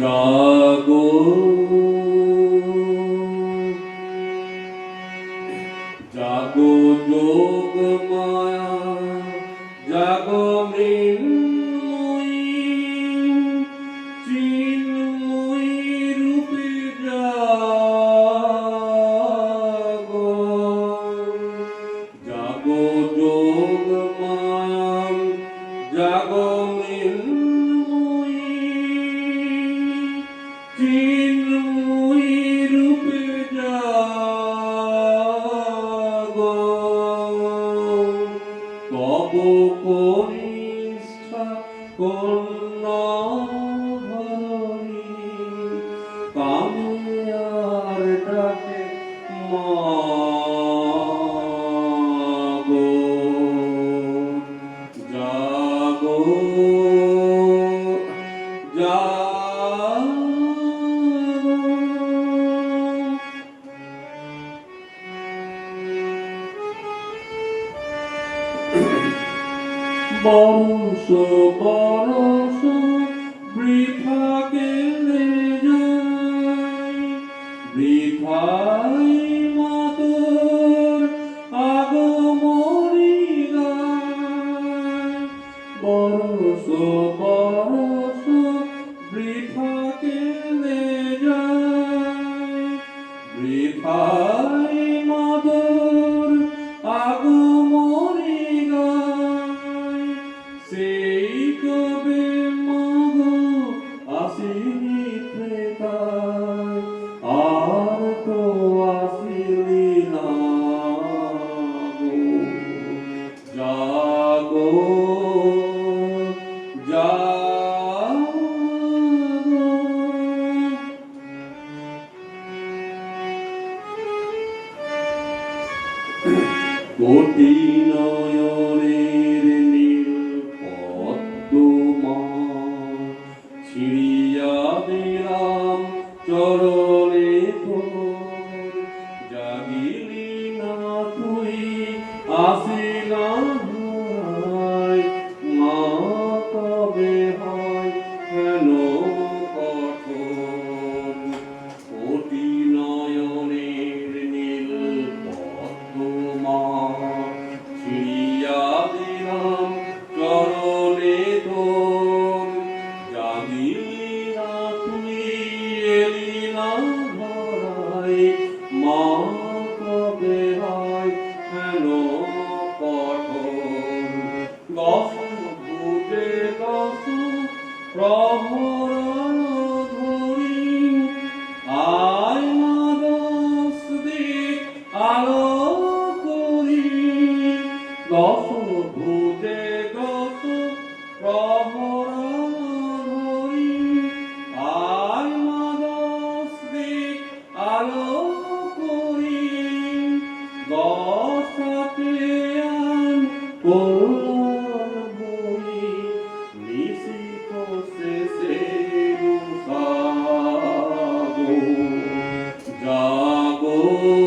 জাগো। জাগো যোগ মায়া জাগো মৃণ Bukum বরস বরস বৃথা গেলে যায়। বৃথাই মাতর বরস বৃথা সেই কবে মাগ আসিনি প্রেতায় আর তো না। জাগো জাগো কোটি নয়নের ফিরিয়া চরণে জাগিলি না তুই আসি কখন ডুবে কখন আয় মানস দিক আলো করি আয় মানস দিক Oh.